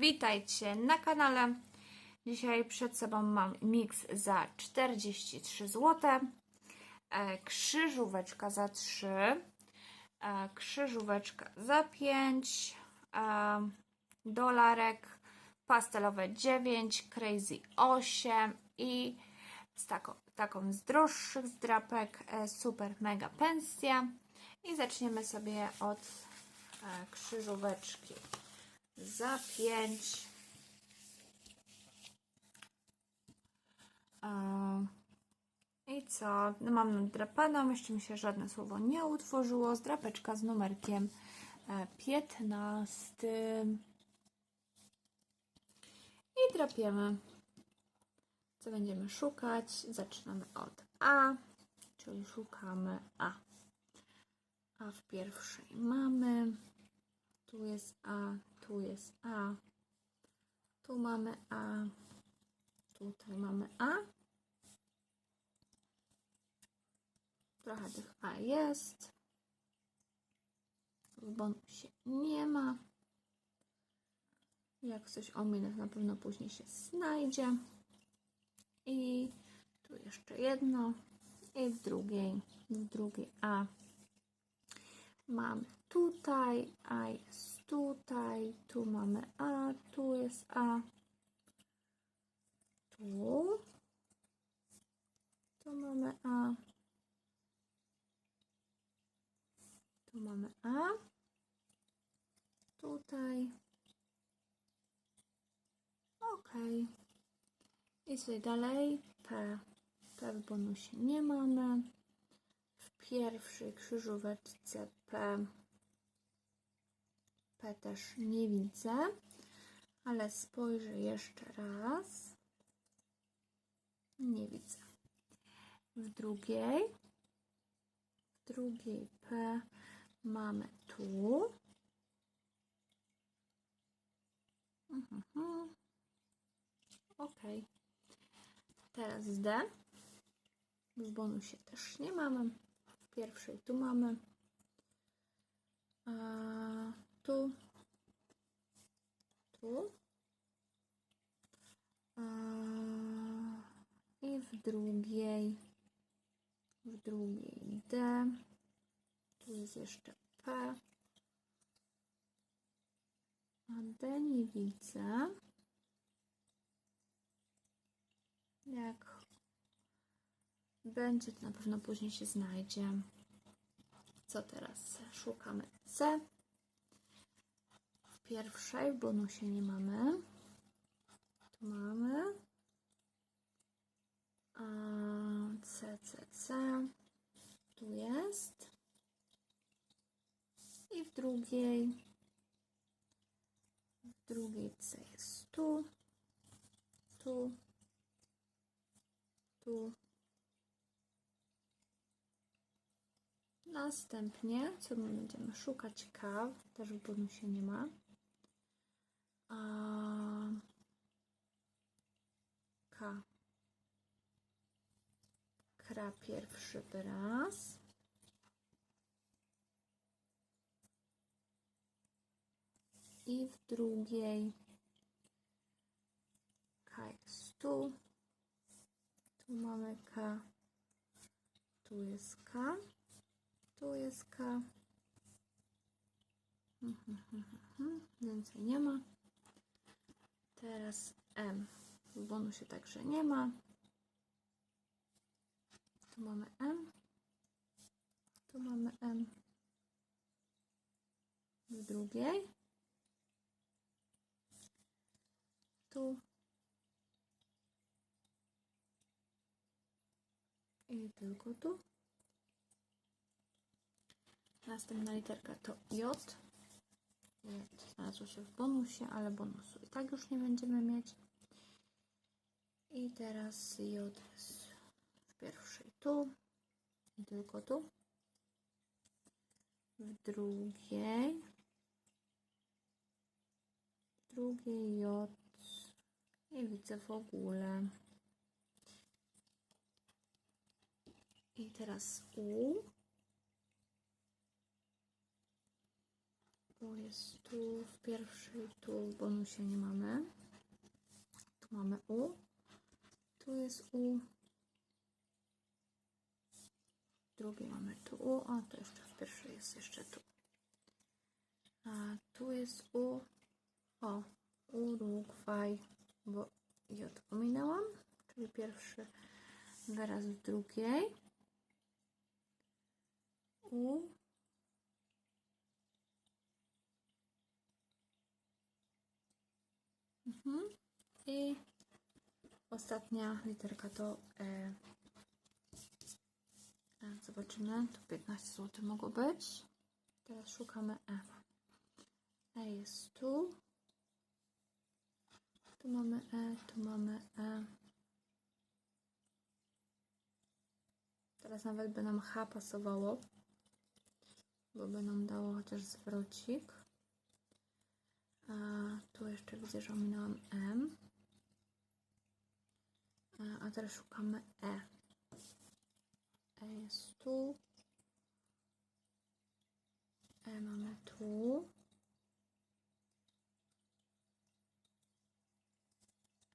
Witajcie na kanale. Dzisiaj przed sobą mam miks za 43 zł, e, krzyżóweczka za 3, e, krzyżóweczka za 5, e, dolarek, pastelowe 9, crazy 8 i z taką, taką z droższych zdrapek super mega pensja. I zaczniemy sobie od krzyżóweczki za 5. I co? No mam nadrapaną, jeszcze mi się żadne słowo nie utworzyło. Zdrapeczka z numerkiem e, 15. I drapiemy. Co będziemy szukać? Zaczynamy od A, czyli szukamy A. A w pierwszej mamy. Tu jest A, tu jest A. Tu mamy A. Tutaj mamy A. Trochę tych A jest. W bonusie nie ma. Jak coś ominę, na pewno później się znajdzie. I tu jeszcze jedno. I w drugiej, w drugiej A mamy tutaj, A jest tutaj, tu mamy A, tu jest A, tu, tu mamy A, tu mamy A, tutaj, ok. I sobie dalej P. P w bonusie nie mamy. W pierwszej krzyżóweczce P. P też nie widzę, ale spojrzę jeszcze raz. Nie widzę. W drugiej, w drugiej P mamy tu. Mhm. Ok. Teraz D. W bonusie też nie mamy. W pierwszej tu mamy. A tu. Tu. I w drugiej. W drugiej D. Tu jest jeszcze P. A D nie widzę. Jak będzie, to na pewno później się znajdzie. Co teraz? Szukamy C. Pierwszej w bonusie nie mamy. Tu mamy. A C, C, C. Tu jest. I w drugiej. W drugiej C jest tu. Tu. Tu. Następnie, co my będziemy szukać? K, też w bonusie nie ma. A... K. Kra pierwszy wyraz. I w drugiej K jest tu. Tu mamy K. Tu jest K. Tu jest K. Więcej nie ma. Teraz M. W bonusie także nie ma. Tu mamy M. Tu mamy M. W drugiej. Tu. I tylko tu. Następna literka to J. J znalazło się w bonusie, ale bonusu i tak już nie będziemy mieć. I teraz J w pierwszej tu i tylko tu. W drugiej. W drugiej J. Nie widzę w ogóle. I teraz U. U jest tu w pierwszej, tu w bonusie nie mamy. Tu mamy U. Tu jest U. Drugie mamy tu U, a to jeszcze w pierwszej jest jeszcze tu. A tu jest U. O, Urugwaj, bo J ominęłam, czyli pierwszy wyraz w drugiej. U. Mhm. I ostatnia literka to E. E, Zobaczymy, tu 15 zł mogło być. Teraz szukamy E. E jest tu. Tu mamy E, tu mamy E. Teraz nawet by nam H pasowało, bo by nam dało chociaż zwrocik. A tu jeszcze widzę, że ominęłam M. A teraz szukamy E. E jest tu. E mamy tu.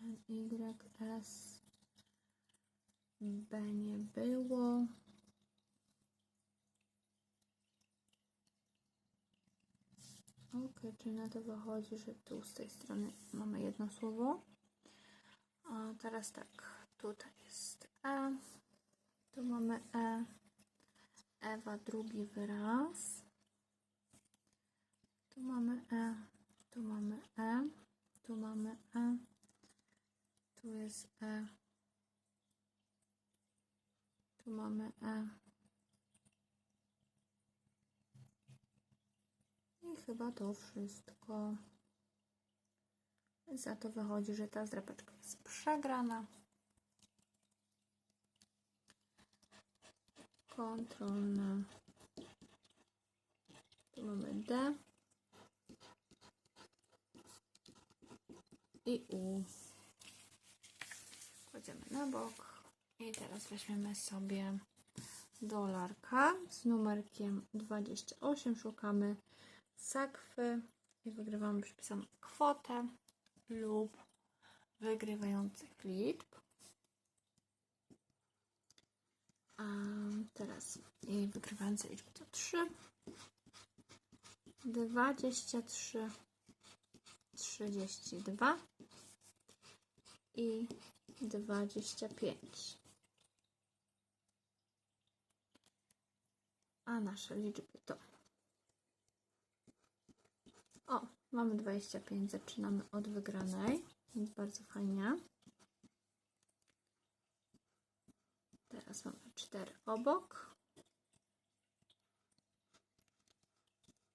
N, Y, S. B nie było. Ok, czyli na to wychodzi, że tu z tej strony mamy jedno słowo. A teraz tak, tutaj jest E. Tu mamy E. Ewa drugi wyraz. Tu mamy E. Tu mamy E. Tu mamy E. Tu jest E. Tu mamy E. I chyba to wszystko. Za to wychodzi, że ta zdrapeczka jest przegrana. Kontrolna. Tu mamy D. I U. Kładziemy na bok. I teraz weźmiemy sobie dolarka z numerkiem 28. Szukamy sakwy i wygrywamy przypisaną kwotę lub wygrywających liczb. A teraz i wygrywające liczby to 3, 23, 32 i 25. A nasze liczby to. O, mamy 25, zaczynamy od wygranej, więc bardzo fajnie. Teraz mamy 4 obok.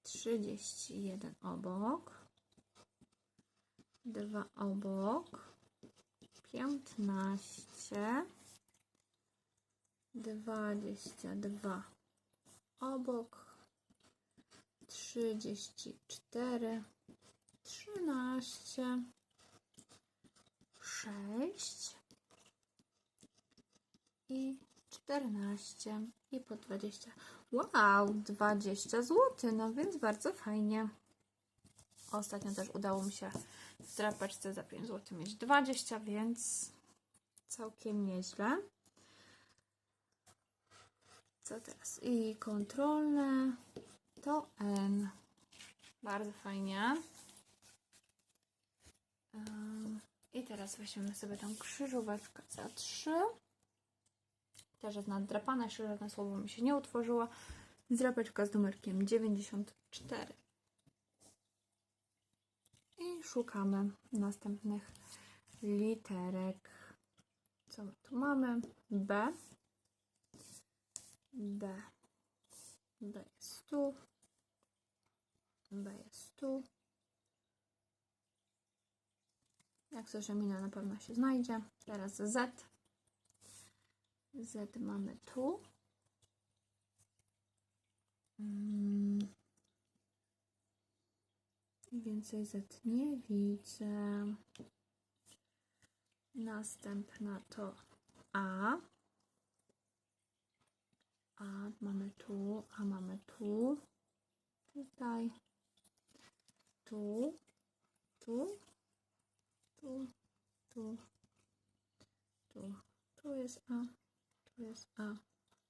31 obok. 2 obok. 15. 22 obok. 34. 13. 6 i 14 i po 20. Wow, 20 zł, no więc bardzo fajnie. Ostatnio też udało mi się w drapeczce za 5 zł mieć 20, więc całkiem nieźle. Co teraz? I kontrolne to N. Bardzo fajnie. I teraz weźmiemy sobie tą krzyżóweczkę za 3. Też jest nadrapana, jeszcze żadne słowo mi się nie utworzyło. Zdrapeczka z numerkiem 94. I szukamy następnych literek. Co my tu mamy? B. B. B jest tu. B jest tu. Jak coś mina na pewno się znajdzie. Teraz Z. Z mamy tu. Mm. Więcej Z nie widzę. Następna to A. A mamy tu, a mamy tu. Tutaj. Tu, tu, tu, tu, tu, tu jest A, tu jest A,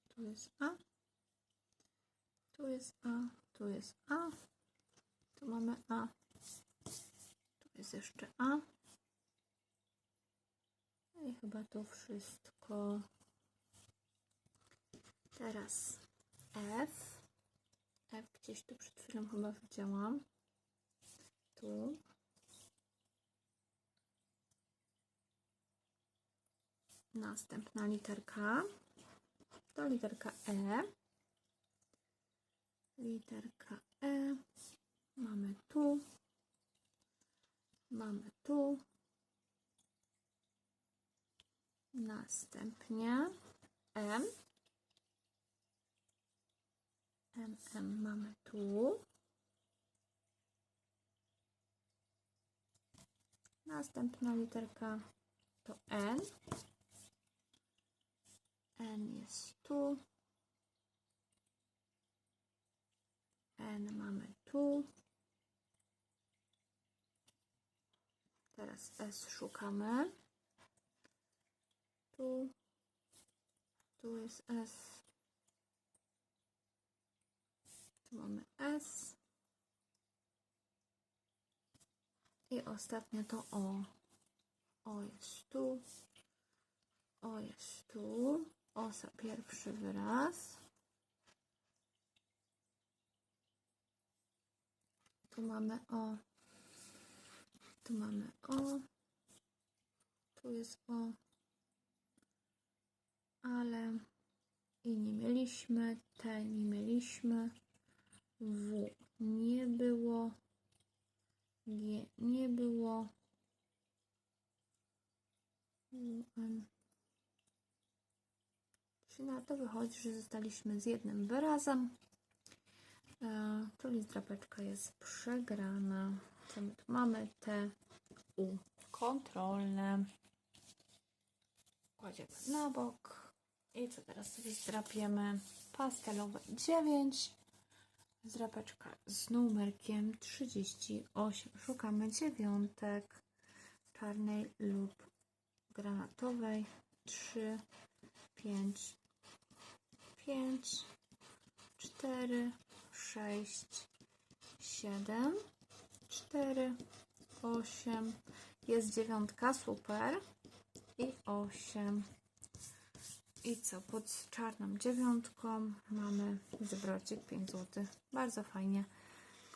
tu jest A, tu jest A, tu jest A, tu mamy A, tu jest jeszcze A. No i chyba to wszystko. Teraz F. F gdzieś tu przed chwilą chyba widziałam. Tu. Następna literka. To literka E. Literka E. Mamy tu. Mamy tu. Następnie M. M, M mamy tu. Następna literka to N. N jest tu. N mamy tu. Teraz S szukamy. Tu. Tu jest S. Tu mamy S. I ostatnie to O. O jest tu. O jest tu. Osa pierwszy wyraz. Tu mamy O. Tu mamy O. Tu jest O. Ale i nie mieliśmy, T nie mieliśmy, W nie było, G nie było, UN. Czyli na to wychodzi, że zostaliśmy z jednym wyrazem, e, czyli drapeczka jest przegrana. Co my tu mamy? T, U. Kontrolne. Kładziemy na bok. I co teraz sobie zdrapiemy? Pastelowe 9. Zdrapeczka z numerkiem 38. Szukamy dziewiątek czarnej lub granatowej. 3, 5, 5, 4, 6, 7, 4, 8. Jest dziewiątka, super. I 8. I co, pod czarną dziewiątką mamy zwrocik 5 zł. Bardzo fajnie.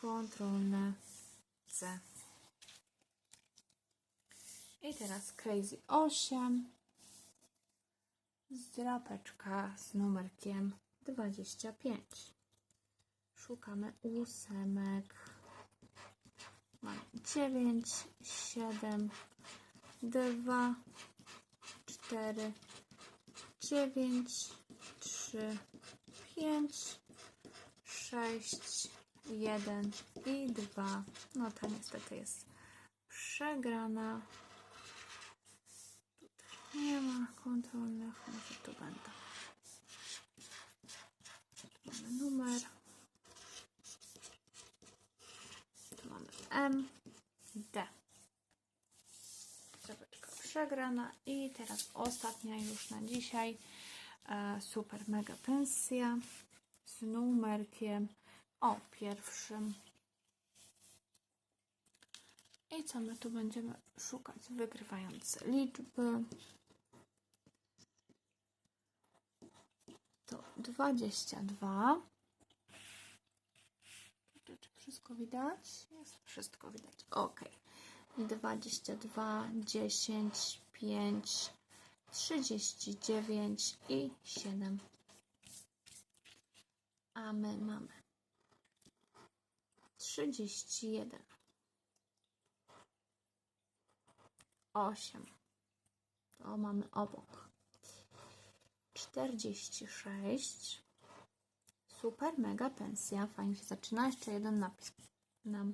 Kontrolne C. I teraz Crazy 8. Zdrapeczka z numerkiem 25. Szukamy ósemek. Mamy 9, 7, 2, 4, 9, 3, 5, 6, 1 i 2. No ta niestety jest przegrana. Tutaj nie ma kontrolnych, może tu będą. Tu mamy numer. Tu mamy M, D. Zabeczka przegrana i teraz ostatnia już na dzisiaj e, super mega pensja z numerkiem o pierwszym i co my tu będziemy szukać wygrywające liczby to 22 czy, czy wszystko widać? Jest wszystko widać. Ok. 22, 10, 5, 39 i 7. A my mamy 31, 8. To mamy obok. 46. Super, mega pensja. Fajnie się zaczyna. Jeszcze jeden napis nam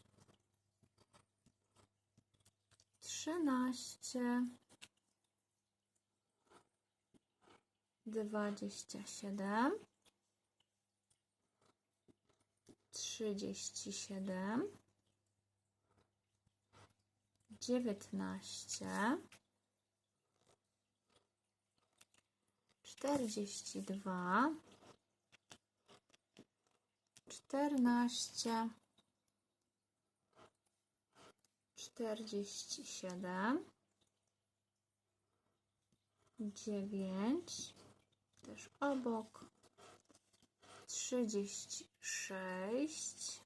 trzynaście, dwadzieścia siedem, trzydzieści siedem, dziewiętnaście, czterdzieści dwa, czternaście, czterdzieści siedem, dziewięć, też obok, trzydzieści sześć,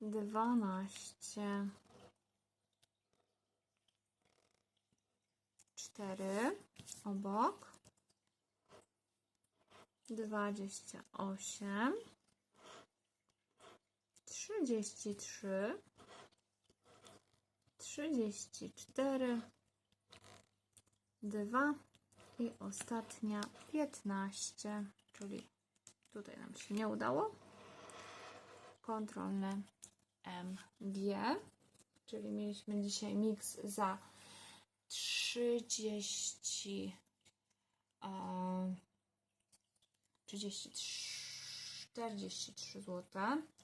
dwanaście, cztery, obok, dwadzieścia osiem, trzydzieści trzy, trzydzieści cztery, dwa i ostatnia piętnaście, czyli tutaj nam się nie udało. Kontrolne MG, czyli mieliśmy dzisiaj miks za 30 e, 33 43 zł,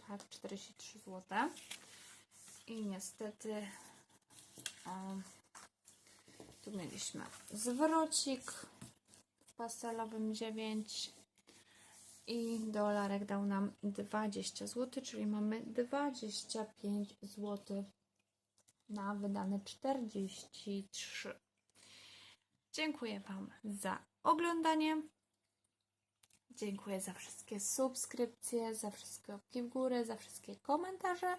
tak, 43 zł. I niestety tu mieliśmy zwrocik w pastelowym 9 i dolarek dał nam 20 zł, czyli mamy 25 zł na wydane 43. Dziękuję Wam za oglądanie. Dziękuję za wszystkie subskrypcje, za wszystkie łapki w górę, za wszystkie komentarze.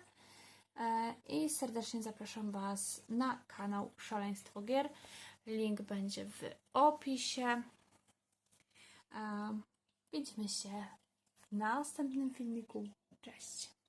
E, I serdecznie zapraszam Was na kanał Szaleństwo Gier. Link będzie w opisie. E, Widzimy się w następnym filmiku. Cześć!